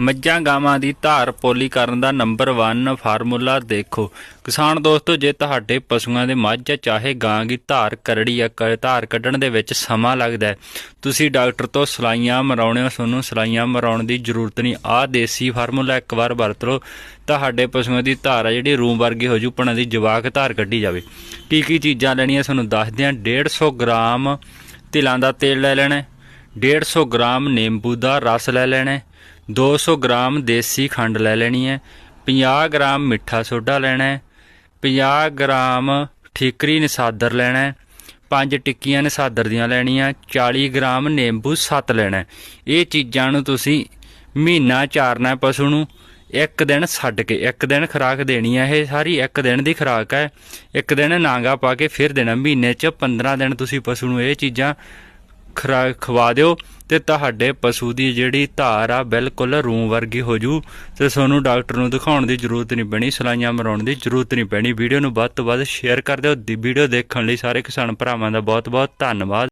ਮੱਝਾਂ ਗਾਵਾਂ ਦੀ ਧਾਰ ਪੋਲੀ ਕਰਨ ਦਾ ਨੰਬਰ 1 ਫਾਰਮੂਲਾ ਦੇਖੋ। ਕਿਸਾਨ ਦੋਸਤੋ ਜੇ ਤੁਹਾਡੇ ਪਸ਼ੂਆਂ ਦੇ ਮੱਝ ਚਾਹੇ ਗਾਂ ਦੀ ਧਾਰ ਕਰੜੀ ਆ ਕ- ਧਾਰ ਕੱਢਣ ਦੇ ਵਿੱਚ ਸਮਾਂ ਲੱਗਦਾ ਹੈ ਤੁਸੀਂ ਡਾਕਟਰ ਤੋਂ ਸਲਾਈਆਂ ਮਰਾਉਣੇ ਹੋ ਤੁਹਾਨੂੰ ਸਲਾਈਆਂ ਮਰਾਉਣ ਦੀ ਜ਼ਰੂਰਤ ਨਹੀਂ। ਆਹ ਦੇਸੀ ਫਾਰਮੂਲਾ ਇੱਕ ਵਾਰ ਵਰਤ ਲਓ। ਤੁਹਾਡੇ ਪਸ਼ੂਆਂ ਦੀ ਧਾਰ ਆ ਜਿਹੜੀ ਰੂਮ ਵਰਗੀ ਹੋ ਜੂ ਪਣਾ ਦੀ ਜਵਾਕ ਧਾਰ ਕੱਢੀ ਜਾਵੇ। ਕੀ ਕੀ ਚੀਜ਼ਾਂ ਲੈਣੀਆਂ ਤੁਹਾਨੂੰ ਦੱਸਦੇ ਹਾਂ। 150 ਗ੍ਰਾਮ ਤਿਲਾਂ ਦਾ ਤੇਲ ਲੈ ਲੈਣਾ ਹੈ, 150 ਗ੍ਰਾਮ ਨਿੰਬੂ ਦਾ ਰਸ ਲੈ ਲੈਣਾ 200 ਗ੍ਰਾਮ ਦੇਸੀ ਖੰਡ ਲੈ ਲੈਣੀ ਹੈ 50 ਗ੍ਰਾਮ ਮਿੱਠਾ ਸੋਡਾ ਲੈਣਾ ਹੈ 50 ਗ੍ਰਾਮ ਠੀਕਰੀ ਨਸਾਦਰ ਲੈਣਾ ਹੈ, ਪੰਜ ਟਿੱਕੀਆਂ ਨਸਾਦਰ ਦੀਆਂ ਲੈਣੀਆਂ 40 ਗ੍ਰਾਮ ਨਿੰਬੂ ਸੱਤ ਲੈਣਾ ਇਹ ਚੀਜ਼ਾਂ ਨੂੰ ਤੁਸੀਂ ਮਹੀਨਾ ਚਾਰਨਾ ਪਸ਼ੂ ਨੂੰ, ਇੱਕ ਦਿਨ ਛੱਡ ਕੇ, ਇੱਕ ਦਿਨ ਖੁਰਾਕ ਦੇਣੀ ਹੈ ਇਹ ਸਾਰੀ, ਇੱਕ ਦਿਨ ਦੀ ਖੁਰਾਕ ਹੈ, ਇੱਕ ਦਿਨ ਨਾਂਗਾ ਪਾ ਕੇ ਫਿਰ ਦੇਣਾ, ਮਹੀਨੇ 'ਚ 15 ਦਿਨ ਤੁਸੀਂ ਪਸ਼ੂ ਨੂੰ ਇਹ ਚੀਜ਼ਾਂ ਖਵਾ ਦਿਓ ਤੇ ਤੁਹਾਡੇ ਪਸ਼ੂ ਦੀ ਜਿਹੜੀ ਧਾਰ ਆ ਬਿਲਕੁਲ ਰੂਮ ਵਰਗੀ ਹੋ ਜੂ ਤੇ ਤੁਹਾਨੂੰ ਡਾਕਟਰ ਨੂੰ ਦਿਖਾਉਣ ਦੀ ਜ਼ਰੂਰਤ ਨਹੀਂ ਪੈਣੀ, ਸਲਾਈਆਂ ਮਰਾਉਣ ਦੀ ਜ਼ਰੂਰਤ ਨਹੀਂ ਪੈਣੀ। ਵੀਡੀਓ ਨੂੰ ਵੱਧ ਤੋਂ ਵੱਧ ਸ਼ੇਅਰ ਕਰ ਦਿਓ। ਦੀ ਵੀਡੀਓ ਦੇਖਣ ਲਈ ਸਾਰੇ ਕਿਸਾਨ ਭਰਾਵਾਂ ਦਾ ਬਹੁਤ ਬਹੁਤ ਧੰਨਵਾਦ।